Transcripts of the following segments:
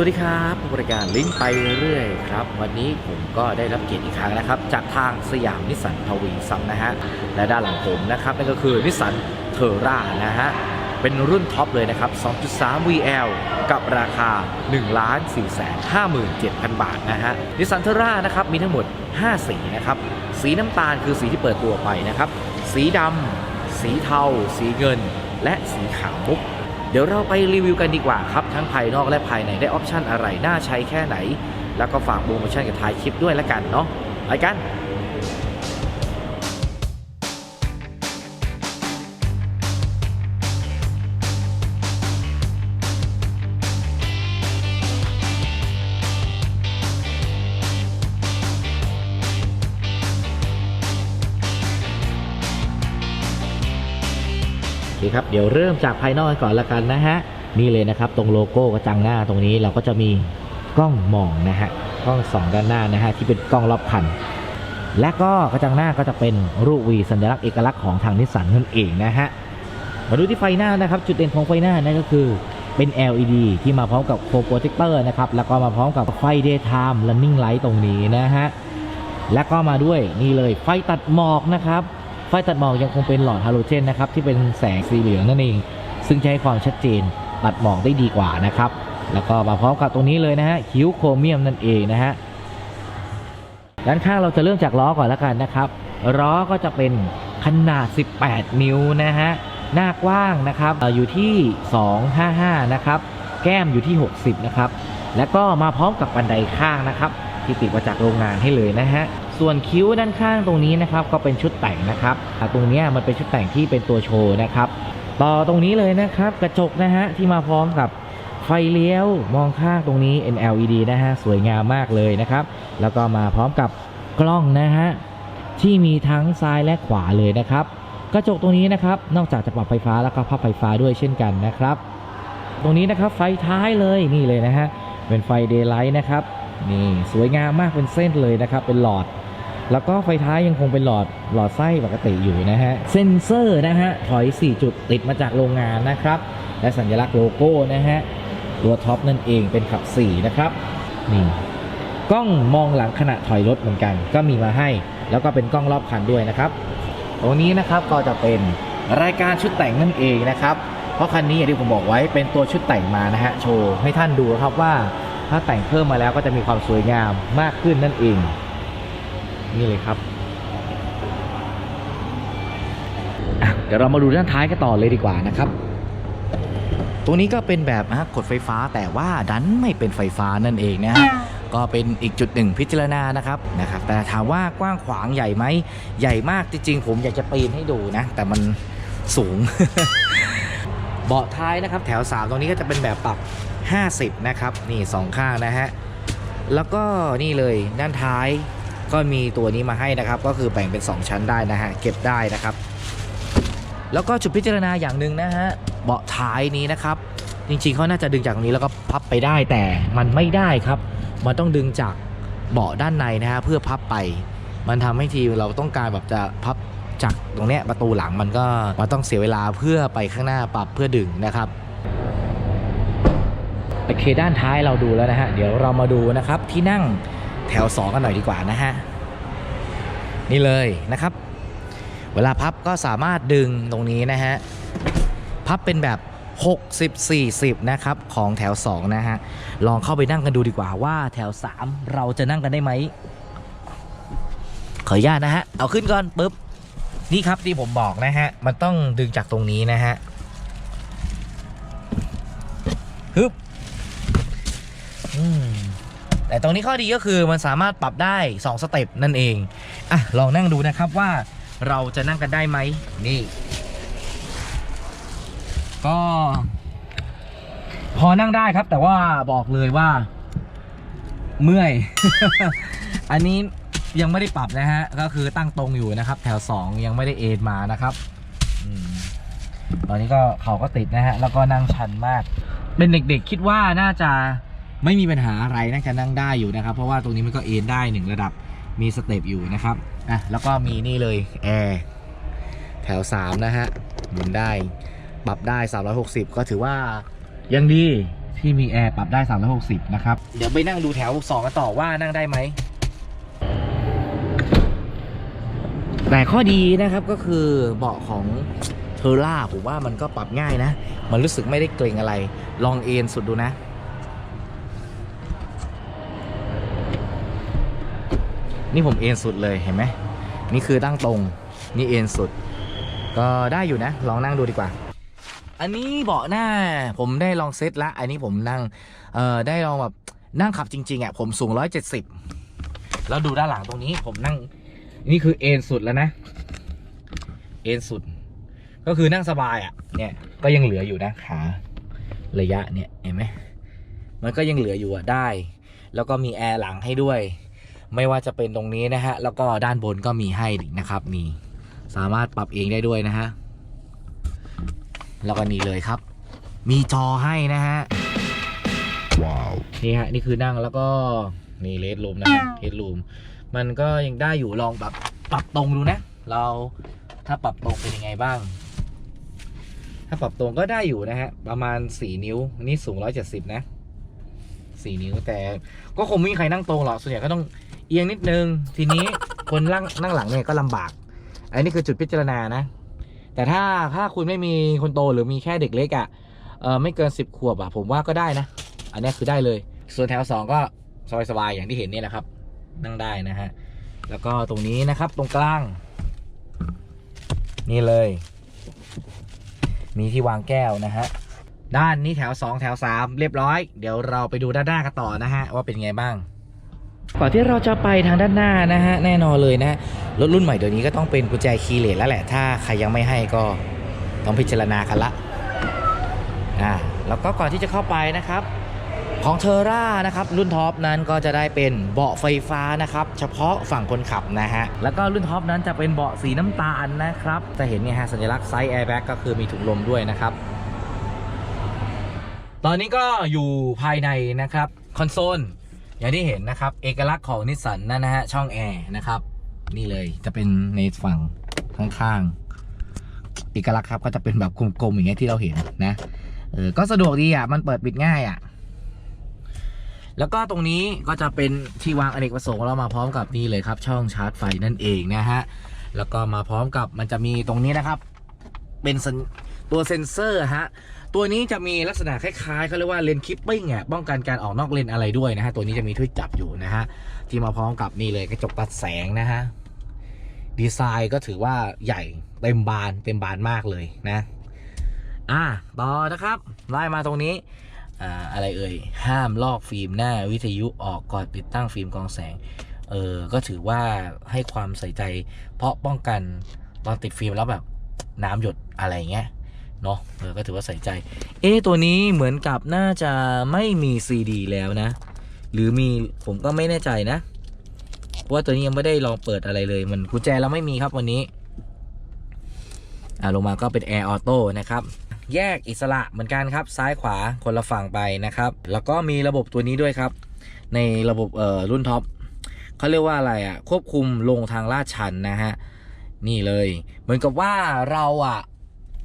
วัสดีครับผู้บริการลิ้นไปเรื่อยครับ วันนี้ผมก็ได้รับเกียรติอีกครั้งนะครับ จากทางสยามนิสสันทวีซัมนะฮะและด้านหลังผมนะครับนั่นก็คือนิสสันเทอร่านะฮะเป็นรุ่นท็อปเลยนะครับ 2.3 VL กับราคา 1 4 5 7 0 0 0 บาทนะฮะนิสสันเทอร่านะครับมีทั้งหมด 5 สีนะครับ สีน้ำตาลคือสีที่เปิดตัวไปนะครับ สีดำสีเทา สีเงิน และสีขาวมุก เดี๋ยวเราไปรีวิวกันดีกว่าครับ ทั้งภายนอกและภายในได้ออปชันอะไร น่าใช้แค่ไหน แล้วก็ฝากโปรโมชั่นกับท้ายคลิปด้วยละกันเนาะไปกัน โอเครับ เดี๋ยวเริ่มจากภายนอกก่อนละกันนะฮะ นี่เลยนะครับ ตรงโลโก้กระจังหน้าตรงนี้เราก็จะมีกล้องมองนะฮะ กล้องสองด้านหน้านะฮะที่เป็นกล้องรอบคัน และก็กระจังหน้าก็จะเป็นรูปวีสัญลักษณ์เอกลักษณ์ของทางนิสสันนั่นเองนะฮะ มาดูที่ไฟหน้านะครับ จุดเด่นของไฟหน้านั่นก็คือเป็น LED ที่มาพร้อมกับโคโปรเจคเตอร์นะครับ แล้วก็มาพร้อมกับไฟ daytime running light ตรงนี้นะฮะ และก็มาด้วยนี่เลยไฟตัดหมอกนะครับ ไฟตัดหมอกยังคงเป็นหลอดฮาโลเจนนะครับที่เป็นแสงสีเหลืองนั่นเอง ซึ่งจะให้ความชัดเจนตัดหมอกได้ดีกว่านะครับ แล้วก็มาพร้อมกับตรงนี้เลยนะฮะคิ้วโครเมียมนั่นเองนะฮะด้านข้างเราจะเริ่มจากล้อก่อนแล้วกันนะครับล้อก็จะเป็นขนาด 18 นิ้วนะฮะหน้ากว้างนะครับเอ่ออยู่ที่ 255 นะครับ แก้มอยู่ที่ 60 นะครับ แล้วก็มาพร้อมกับบันไดข้างนะครับ ที่ติดมาจากโรงงานให้เลยนะฮะ ส่วนคิ้วด้านข้างตรงนี้นะครับก็เป็นชุดแต่งนะครับตรงนี้มันเป็นชุดแต่งที่เป็นตัวโชว์นะครับต่อตรงนี้เลยนะครับกระจกนะฮะที่มาพร้อมกับไฟเลี้ยวมองข้างตรงนี้ NLED นะฮะสวยงามมากเลยนะครับ แล้วก็มาพร้อมกับกล้องนะฮะที่มีทั้งซ้ายและขวาเลยนะครับ กระจกตรงนี้นะครับ นอกจากจะปรับไฟฟ้าแล้วก็พับไฟฟ้าด้วยเช่นกันนะครับ ตรงนี้นะครับไฟท้ายเลยนี่เลยนะฮะเป็นไฟเดย์ไลท์นะครับนี่สวยงามมากเป็นเส้นเลยนะครับ เป็นหลอด แล้วก็ไฟท้ายยังคงเป็นหลอดหลอดไส้ปกติอยู่นะฮะ เซนเซอร์นะฮะ ถอย 4 จุดติดมาจากโรงงานนะครับ และสัญลักษณ์โลโก้นะฮะ ตัวท็อปนั่นเองเป็นขับ 4 นะครับ นี่ กล้องมองหลังขณะถอยรถเหมือนกัน ก็มีมาให้ แล้วก็เป็นกล้องรอบคันด้วยนะครับ ตรงนี้นะครับก็จะเป็นรายการชุดแต่งนั่นเองนะครับ เพราะคันนี้อย่างที่ผมบอกไว้เป็นตัวชุดแต่งมานะฮะ โชว์ให้ท่านดูครับว่า ถ้าแต่งเพิ่มมาแล้วก็จะมีความสวยงามมากขึ้นนั่นเอง นี่เลยครับอะเดี๋ยวเรามาดูด้านท้ายกันต่อเลยดีกว่านะครับ ตรงนี้ก็เป็นแบบนะกดไฟฟ้าแต่ว่าดันไม่เป็นไฟฟ้านั่นเองนะฮะก็เป็นอีกจุดหนึ่งพิจารณานะครับนะครับ แต่ถามว่ากว้างขวางใหญ่ไหมใหญ่มากจริงๆ ผมอยากจะปีนให้ดูนะ แต่มันสูง เบาะท้ายนะครับ แถว 3 ตรงนี้ก็จะเป็นแบบปรับ 50 นะครับ นี่สองข้างนะฮะ แล้วก็นี่เลยด้านท้าย ก็มีตัวนี้มาให้นะครับ ก็คือแบ่งเป็น 2 ชั้นได้นะฮะเก็บได้นะครับ แล้วก็จุดพิจารณาอย่างหนึ่งนะฮะเบาะท้ายนี้นะครับ จริงๆเขาน่าจะดึงจากตรงนี้แล้วก็พับไปได้แต่มันไม่ได้ครับ มันต้องดึงจากเบาะด้านในนะฮะเพื่อพับไป มันทำให้ทีเราต้องการแบบจะพับจากตรงเนี้ยประตูหลังมันก็มันต้องเสียเวลาเพื่อไปข้างหน้าปรับเพื่อดึงนะครับโอเคด้านท้ายเราดูแล้วนะฮะเดี๋ยวเรามาดูนะครับที่นั่ง แถว 2 กันหน่อยดีกว่านะฮะ นี่เลยนะครับ เวลาพับก็สามารถดึงตรงนี้นะฮะ พับเป็นแบบ 60 40 นะครับ ของแถว 2 นะฮะ ลองเข้าไปนั่งกันดูดีกว่าว่าแถว 3 เราจะนั่งกันได้ไหม ขออนุญาตนะฮะ เอาขึ้นก่อนปุ๊บ นี่ครับที่ผมบอกนะฮะ มันต้องดึงจากตรงนี้นะฮะฮึบอืม แต่ตรงนี้ข้อดีก็คือมันสามารถปรับได้ 2 สเต็ปนั่นเองอะลองนั่งดูนะครับว่าเราจะนั่งกันได้ไหมนี่ ก็ พอนั่งได้ครับ แต่ว่าบอกเลยว่า เมื่อย อันนี้ยังไม่ได้ปรับนะฮะ ก็คือตั้งตรงอยู่นะครับ แถว 2 ยังไม่ได้เอนมานะครับอตอนนี้ก็เขาก็ติดนะฮะ แล้วก็นั่งชันมาก เป็นเด็กๆคิดว่าน่าจะ ไม่มีปัญหาอะไรน่าจะนั่งได้อยู่นะครับ เพราะว่าตรงนี้มันก็เอนได้หนึ่งระดับมีสเต็ปอยู่นะครับอะแล้วก็มีนี่เลยแอร์แถว 3 นะฮะหมุนได้ปรับได้ 360 ก็ถือว่ายังดีที่มีแอร์ปรับได้ 360 นะครับ เดี๋ยวไปนั่งดูแถว 2กันต่อว่านั่งได้ไหม แต่ข้อดีนะครับก็คือเบาะของเทอร่าผมว่ามันก็ปรับง่ายนะ มันรู้สึกไม่ได้เกรงอะไร ลองเอนสุดดูนะ นี่ผมเอ็นสุดเลยเห็นไหมนี่คือตั้งตรงนี่เอ็นสุด ก็ได้อยู่นะ ลองนั่งดูดีกว่า อันนี้เบาะหน้า ผมได้ลองเซตละ อันนี้ผมนั่งเอ่อได้ลองแบบนั่งขับจริงๆอะผมสูง170แล้วดูด้านหลังตรงนี้ผมนั่ง นี่คือเอ็นสุดแล้วนะเอ็นสุด ก็คือนั่งสบายอะ เนี่ยก็ยังเหลืออยู่นะขาระยะเนี่ยเห็นไหมมันก็ยังเหลืออยู่อะได้ แล้วก็มีแอร์หลังให้ด้วย ไม่ว่าจะเป็นตรงนี้นะฮะ แล้วก็ด้านบนก็มีให้นะครับมีสามารถปรับเองได้ด้วยนะฮะ แล้วก็นี่เลยครับ มีจอให้นะฮะ Wow. นี่ฮะ นี่คือนั่งแล้วก็นี่เลดรูมนะเลดรูม มันก็ยังได้อยู่ลองแบบปรับตรงดูนะ เราถ้าปรับตรงเป็นยังไงบ้าง ถ้าปรับตรงก็ได้อยู่นะฮะ ประมาณ 4 นิ้ว นี่สูง 170 นะ 4 นิ้วแต่ก็คงไม่มีใครนั่งตรงหรอก ส่วนใหญ่ก็ต้อง เอียงนิดนึง ทีนี้คนนั่งนั่งหลังเนี่ยก็ลำบาก อันนี้คือจุดพิจารณานะ แต่ถ้าถ้าคุณไม่มีคนโตหรือมีแค่เด็กเล็กอะ่ะเออไม่เกิน10ขวบอะ่ะผมว่าก็ได้นะ อันนี้คือได้เลย ส่วนแถว2ก็สบายๆอย่างที่เห็นเนี่ยนะครับ นั่งได้นะฮะแล้วก็ตรงนี้นะครับตรงกลาง นี่เลย มีที่วางแก้วนะฮะด้านนี้แถว 2 แถว 3 เรียบร้อย เดี๋ยวเราไปดูด้านหน้ากันต่อนะฮะ ว่าเป็นไงบ้าง ก่อนที่เราจะไปทางด้านหน้านะฮะแน่นอนเลยนะรถรุ่นใหม่เดี๋ยวนี้ก็ต้องเป็นกุญแจคีย์เลสแล้วแหละ ถ้าใครยังไม่ให้ก็ต้องพิจารณากันละอ่าแล้วก็ก่อนที่จะเข้าไปนะครับ ของเทอร่านะครับรุ่นท็อปนั้นก็จะได้เป็นเบาะไฟฟ้านะครับ เฉพาะฝั่งคนขับนะฮะแล้วก็รุ่นท็อปนั้นจะเป็นเบาะสีน้ำตาลนะครับจะเห็นเนี่ยฮะสัญลักษณ์ไซส์แอร์แบ็กก็คือมีถุงลมด้วยนะครับตอนนี้ก็อยู่ภายในนะครับ คอนโซล อย่างที่เห็นนะครับ เอกลักษณ์ของนิสสันนั่นนะฮะ ช่องแอร์นะครับ นี่เลยจะเป็นในฝั่งข้างๆเอกลักษณ์ครับก็จะเป็นแบบกลมๆอย่างเงี้ยที่เราเห็นนะเออก็สะดวกดีอะมันเปิดปิดง่ายอะ แล้วก็ตรงนี้ก็จะเป็นที่วางอเนกประสงค์เรามาพร้อมกับนี่เลยครับ ช่องชาร์จไฟนั่นเองนะฮะแล้วก็มาพร้อมกับมันจะมีตรงนี้นะครับ เป็นสัญ ตัวเซ็นเซอร์ฮะ ตัวนี้จะมีลักษณะคล้ายๆเขาเรียกว่าเลนคิปปิ้งอะป้องกันการออกนอกเลนอะไรด้วยนะฮะ ตัวนี้จะมีถ้วยจับอยู่นะฮะ ที่มาพร้อมกับนี่เลยกระจกตัดแสงนะฮะ ดีไซน์ก็ถือว่าใหญ่เต็มบานเต็มบานมากเลยนะ อะต่อนะครับไล่มาตรงนี้อ่าอะไรเอ่ย ห้ามลอกฟิล์มหน้าวิทยุออกก่อนติดตั้งฟิล์มกองแสงเออก็ถือว่าให้ความใส่ใจ เพราะป้องกันตอนติดฟิล์มแล้วแบบน้ำหยดอะไรเงี้ย เนาะเออก็ถือว่าใส่ใจ เอ๊ะตัวนี้เหมือนกับน่าจะไม่มีซีดีแล้วนะ หรือมีผมก็ไม่แน่ใจนะเพราะว่าตัวนี้ยังไม่ได้ลองเปิดอะไรเลย มันกุญแจเราไม่มีครับวันนี้ อ่าลงมาก็เป็นแอร์ออโต้นะครับ แยกอิสระเหมือนกันครับ ซ้ายขวาคนละฝั่งไปนะครับ แล้วก็มีระบบตัวนี้ด้วยครับ ในระบบเอ่อรุ่นท็อปเขาเรียกว่าอะไรอะ่ะ ควบคุมลงทางลาดชันนะฮะ นี่เลย เหมือนกับว่าเราอะ่ะ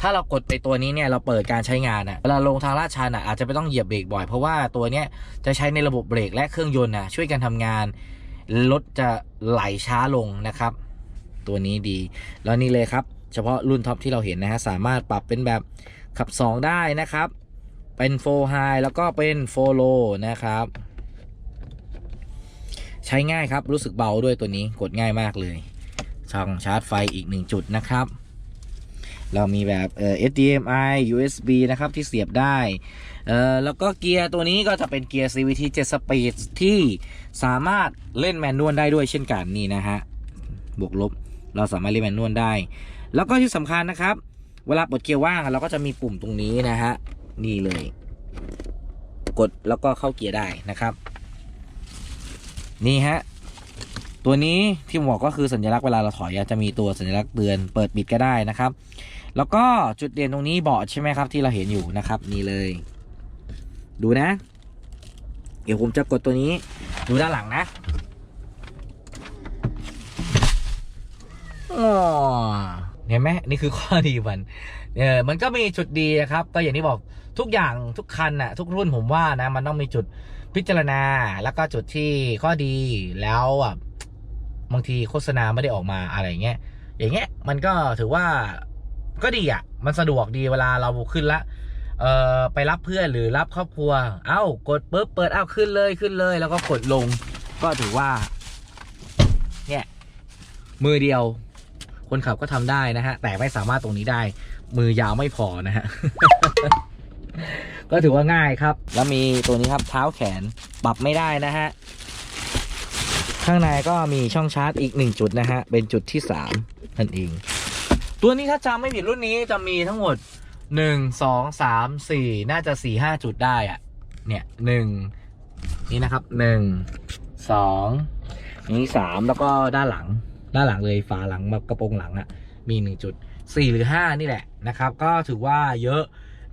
ถ้าเรากดไปตัวนี้เนี่ยเราเปิดการใช้งานอะ่ะเวลาลงทางลาดชันอะ่ะอาจจะไม่ต้องเหยียบเบรกบ่อย เพราะว่าตัวเนี้ยจะใช้ในระบบเบรกและเครื่องยนต์นะช่วยกันทำงานรถจะไหลช้าลงนะครับ ตัวนี้ดีแล้วนี่เลยครับ เฉพาะรุ่นท็อปที่เราเห็นนะฮะสามารถปรับเป็นแบบขับ 2 ได้นะครับ เป็น4 high แล้วก็เป็น4 low นะครับ ใช้ง่ายครับรู้สึกเบาด้วยตัวนี้กดง่ายมากเลยช่องชาร์จไฟอีก 1 จุดนะครับ เรามีแบบ เอ่อ HDMI USB นะครับที่เสียบได้ เอ่อ แล้วก็เกียร์ตัวนี้ก็จะเป็นเกียร์ CVT 7 Speed ที่สามารถเล่นแมนนวลได้ด้วยเช่นกันนี่นะฮะ บวกลบเราสามารถเล่นแมนนวลได้ แล้วก็ที่สำคัญนะครับ เวลาปลดเกียร์ว่างเราก็จะมีปุ่มตรงนี้นะฮะ นี่เลย กดแล้วก็เข้าเกียร์ได้นะครับ นี่ฮะตัวนี้ที่ผมบอกก็คือสัญลักษณ์เวลาเราถอยจะมีตัวสัญลักษณ์เตือนเปิดปิดก็ได้นะครับ แล้วก็จุดเด่นตรงนี้เบาะใช่ไหมครับที่เราเห็นอยู่นะครับนี่เลย ดูนะ เดี๋ยวผมจะกดตัวนี้ ดูด้านหลังนะอเห็นไหมนี่คือข้อดีมันเออมันก็มีจุดดีครับ ก็อย่างที่บอกทุกอย่างทุกคันน่ะ ทุกรุ่นผมว่านะมันต้องมีจุดพิจารณา แล้วก็จุดที่ข้อดีแล้วอะบางทีโฆษณาไม่ได้ออกมาอะไรเงี้ยอย่างเงี้ยมันก็ถือว่า ก็ดีอะ มันสะดวกดีเวลาเราขึ้นละเอ่อไปรับเพื่อนหรือรับครอบครัว เอ้ากดปุ๊บเปิดเอ้าขึ้นเลยขึ้นเลย แล้วก็กดลง ก็ถือว่า เนี่ย มือเดียว คนขับก็ทำได้นะฮะ แต่ไม่สามารถตรงนี้ได้ มือยาวไม่พอนะฮะ ก็ถือว่าง่ายครับ แล้วมีตัวนี้ครับเท้าแขนปรับไม่ได้นะฮะ ข้างในก็มีช่องชาร์จอีกหนึ่งจุดนะฮะ เป็นจุดที่สามนั่นเอง ตัวนี้ถ้าจำไม่ผิดรุ่นนี้จะมีทั้งหมดหนึ่งสองสามสี่น่าจะสี่ห้าจุดได้อะเนี่ยหนึ่งนี่นะครับหนึ่งสองนี่สามแล้วก็ด้านหลัง ด้านหลังเลยฝาหลังแบบกระโปรงหลังอะมีหนึ่งจุดสี่หรือห้านี่แหละนะครับ ก็ถือว่าเยอะ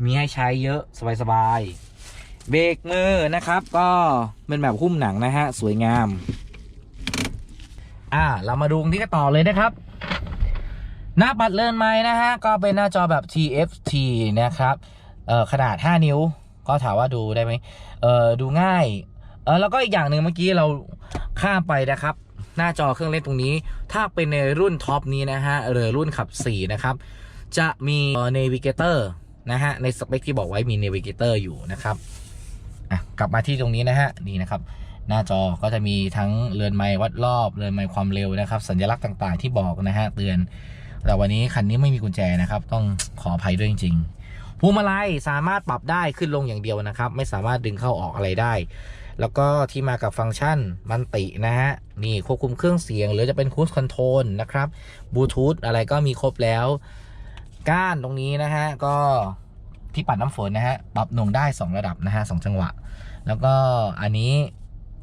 มีให้ใช้เยอะสบายๆเบรกมือนะครับ ก็เป็นแบบหุ้มหนังนะฮะ สวยงาม อ่า เรามาดูตรงที่กันต่อเลยนะครับ หน้าปัดเลื่อนไม้นะฮะ ก็เป็นหน้าจอแบบ TFT นะครับเอ่อขนาด 5 นิ้ว ก็ถามว่าดูได้ไหมเอ่อดูง่ายเออแล้วก็อีกอย่างหนึ่งเมื่อกี้เราข้ามไปนะครับ หน้าจอเครื่องเล่นตรงนี้ ถ้าเป็นในรุ่นท็อปนี้นะฮะหรือรุ่นขับ 4 นะครับ จะมี Navigator นะฮะ ในสเปคที่บอกไว้มี Navigator อยู่นะครับอะกลับมาที่ตรงนี้นะฮะ นี่นะครับ หน้าจอก็จะมีทั้งเรือนไม้วัดรอบ เรือนไม้ความเร็วนะครับ สัญลักษณ์ต่างๆ ที่บอกนะฮะเตือน แต่วันนี้คันนี้ไม่มีกุญแจนะครับ ต้องขออภัยด้วยจริงๆพวงมาลัยสามารถปรับได้ขึ้นลงอย่างเดียวนะครับ ไม่สามารถดึงเข้าออกอะไรได้ แล้วก็ที่มากับฟังก์ชันมันตินะฮะนี่ควบคุมเครื่องเสียง หรือจะเป็นคู i คอนโทรลนะครับบลูทูธอะไรก็มีครบแล้วก้านตรงนี้นะฮะก็ที่ปัดน้ำฝนนะฮะปรับหน่วงได้ 2 ระดับนะฮะสองจังหวะ แล้วก็อันนี้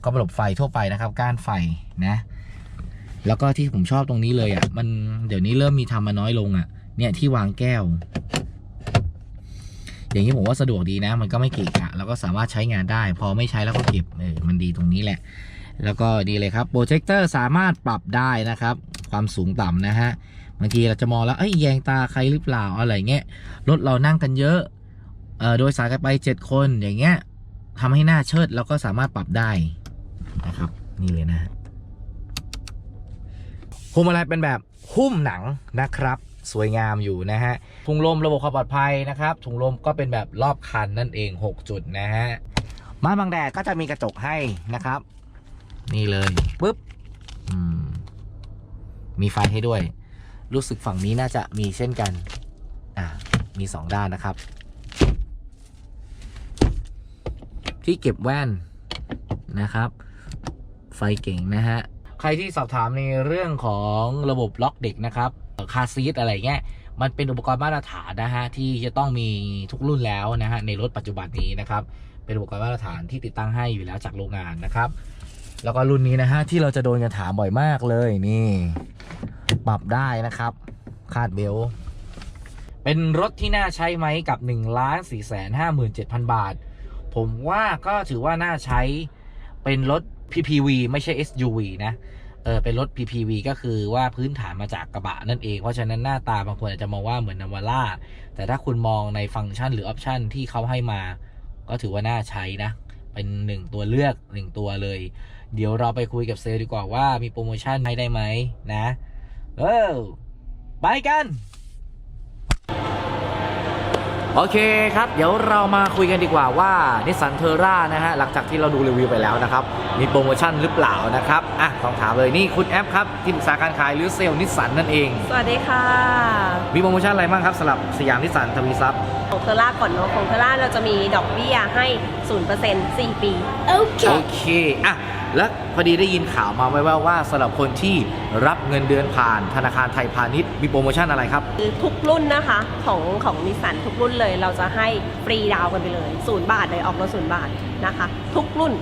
ก็ระบบไฟทั่วไปนะครับ ก้านไฟนะ แล้วก็ที่ผมชอบตรงนี้เลยอะ่ะ มันเดี๋ยวนี้เริ่มมีทำมาน้อยลงอะ่ะ เนี่ยที่วางแก้ว อย่างนี้ผมว่าสะดวกดีนะ มันก็ไม่เกะกะแล้วก็สามารถใช้งานได้ พอไม่ใช้แล้วก็เก็บเออมันดีตรงนี้แหละ แล้วก็ดีเลยครับโปรเจคเตอร์สามารถปรับได้นะครับ ความสูงต่ำนะฮะบางทีเราจะมองแล้วเอ้ยแยงตาใครหรือเปล่าอะไรเงี้ยรถเรานั่งกันเยอะเออโดยสารกันไปเจ็ดคนอย่างเงี้ยทำให้หน้าเชิดแล้วก็สามารถปรับได้นะครับ นี่เลยนะ พวงมาลัยเป็นแบบหุ้มหนังนะครับ สวยงามอยู่นะฮะถุงลมระบบความปลอดภัยนะครับถุงลมก็เป็นแบบรอบคันนั่นเอง 6 จุดนะฮะม่านบังแดดก็จะมีกระจกให้นะครับ นี่เลยปุ๊บมมีไฟให้ด้วย รู้สึกฝั่งนี้น่าจะมีเช่นกันอ่ามีสองด้านนะครับ ที่เก็บแว่นนะครับ ไฟเก่งนะฮะ ใครที่สอบถามในเรื่องของระบบล็อกเด็กนะครับคาซีทอะไรเงี้ยมันเป็นอุปกรณ์มาตรฐานนะฮะที่จะต้องมีทุกรุ่นแล้วนะฮะในรถปัจจุบันนี้นะครับเป็นอุปกรณ์มาตรฐานที่ติดตั้งให้อยู่แล้วจากโรงงานนะครับ แล้วก็รุ่นนี้นะฮะที่เราจะโดนกันถามบ่อยมากเลยนี่ ปรับได้นะครับคาดเบลเป็นรถที่น่าใช้ไหมกับ1 4 5 7 0 0 0บาท ผมว่าก็ถือว่าน่าใช้เป็นรถ PPV ไม่ใช่ SUV นะเออเป็นรถ PPV ก็คือว่าพื้นฐานมาจากกระบะนั่นเอง เพราะฉะนั้นหน้าตาบางคนอาจจะมองว่าเหมือนนาวาร่าแต่ถ้าคุณมองในฟังก์ชันหรือออปชันที่เขาให้มา ก็ถือว่าน่าใช้นะ เป็นหนึ่งตัวเลือกหนึ่งตัวเลย เดี๋ยวเราไปคุยกับเซลล์ดีกว่าว่ามีโปรโมชั่นให้ได้ไหมนะ เออไปกัน โอเคครับ เดี๋ยวเรามาคุยกันดีกว่าว่านิสสันเทอร่านะฮะหลังจากที่เราดูรีวิวไปแล้วนะครับ มีโปรโมชั่นหรือเปล่านะครับอะต้องถามเลยนี่คุณแอปครับที่ปรึกษาการขายหรือเซลล์นิสสันนั่นเอง สวัสดีค่ะ มีโปรโมชั่นอะไรบ้างครับสำหรับสยามนิสสันทวีทรัพย์ของเทอร่าก่อนเนาะของเทอร่าเราจะมีดอกเบี้ยให้ 0% 4 ปี โอเคโอเคอะ แล้วพอดีได้ยินข่าวมาไว้ว่าว่าสำหรับคนที่รับเงินเดือนผ่านธนาคารไทยพาณิชย์มีโปรโมชั่นอะไรครับ คือทุกรุ่นนะคะของของนิสสันทุกรุ่นเลย เราจะให้ฟรีดาวน์กันไปเลยศูนย์บาทเลยออกรถ0บาทนะคะ ทุกรุ่น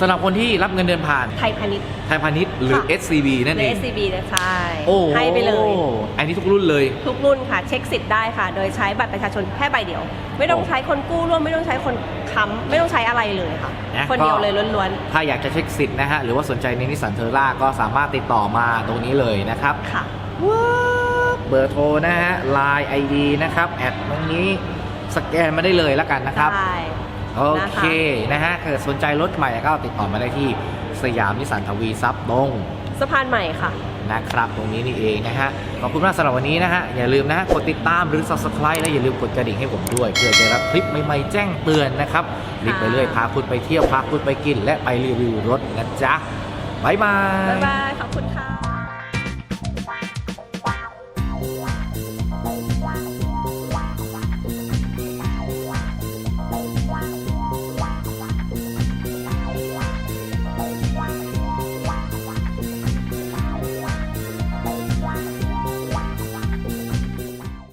สำหรับคนที่รับเงินเดือนผ่าน ไทยพาณิชย์ ไทยพาณิชย์หรือ ค่ะ SCB นั่นหรืเออง SCB นะใช่โอ้ให้ไปเลย อันนี้ทุกรุ่นเลย ทุกรุ่นค่ะ เช็คสิทธิ์ได้ค่ะ โดยใช้บัตรประชาชนแค่ใบเดียว ไม่ต้องโอ้ใช้คนกู้ร่วม ไม่ต้องใช้คนค้ำไม่ต้องใช้อะไรเลยค่ะ นะคนเดียวก็ เลยล้วนถ้าอยากจะเช็คสิทธิ์นะฮะ หรือว่าสนใจในนิสสันเทอร่าก็สามารถติดต่อมาตรงนี้เลยนะครับ ๆค่ะว้าวเบอร์โทรนะฮะ Line ID นะครับ แอดตรงนี้สแกนมาได้เลยแล้วกันนะครับ ได้ โอเคนะฮะเกิดสนใจรถใหม่ก็ติดต่อมาได้ที่สยามนิสสันทวีทรัพย์ตรงสะพานใหม่ค่ะนะครับตรงนี้นี่เองนะฮะขอบคุณมากสำหรับวันนี้นะฮะอย่าลืมนะฮะกดติดตามหรือ subscribe และอย่าลืมกดกระดิ่งให้ผมด้วย เพื่อจะรับคลิปใหม่ๆแจ้งเตือนนะครับลิกไปเรื่อยพาคุณไปเที่ยวพาคุณไปกิน และไปรีวิวรถนะจ๊ะบ๊ายบายบ๊ายบายขอบคุณ